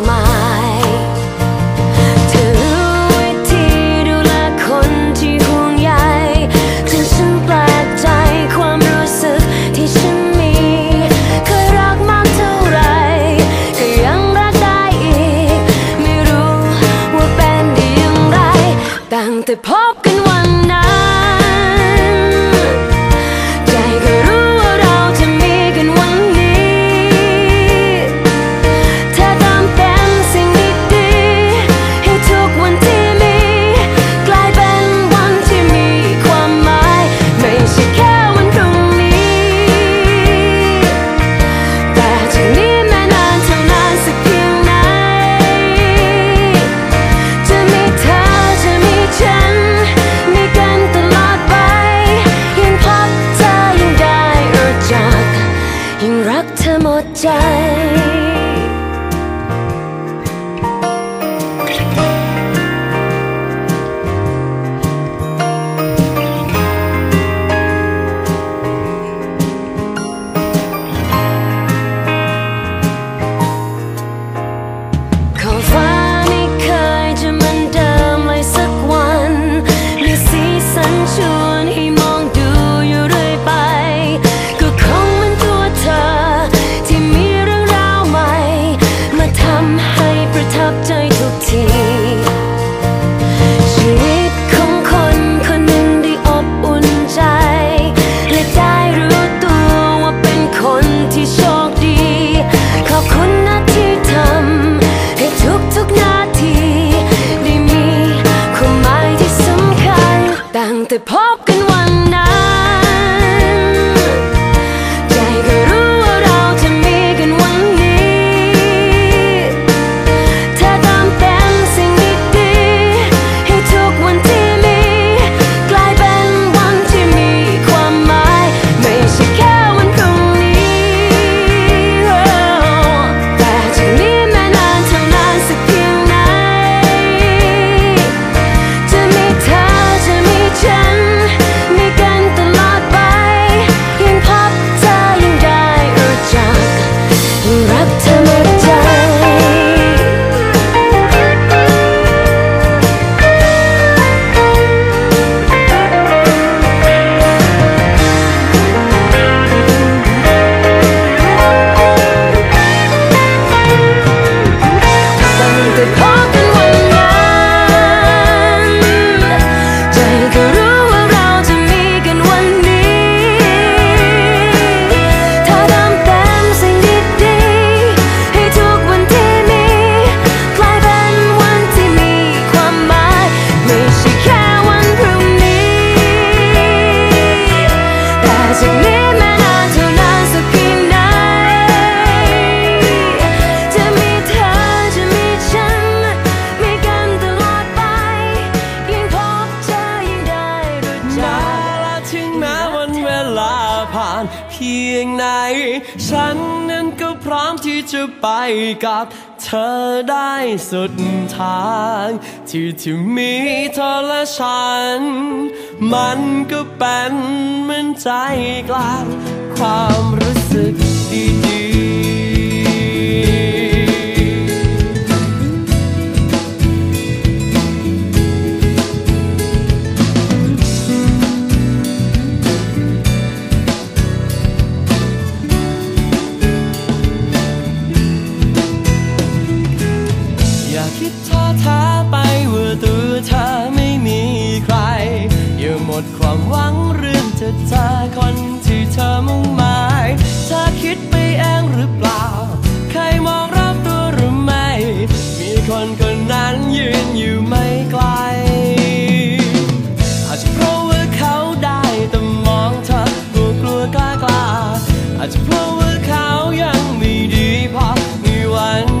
My. mine. ใจ งไหน ฉันนั้นก็พร้อมที่จะไปกับเธอได้สุดทาง ที่ที่มีเธอและฉัน มันก็เป็นเหมือนใจกลางความ มดความหวังเรื่องจะเจอคนที่เธอมุ่งหมายเธอคิดไปเองหรือเปล่า ใครมองรอบตัวหรือไม่ มีคนคนนั้นยืนอยู่ไม่ไกล อาจจะเพราะว่าเขาได้แต่มองเธอกลัวกลัวกล้ากล้าอาจจะเพราะว่าเขายังไม่ดีพอมีวัน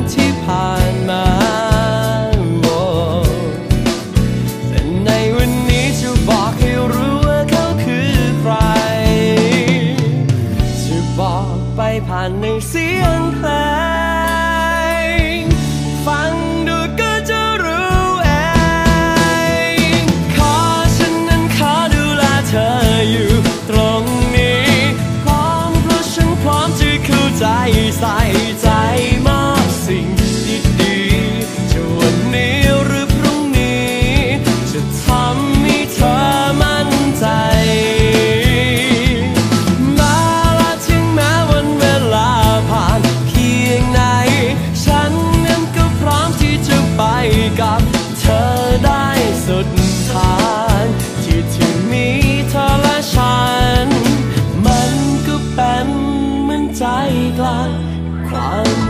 ใ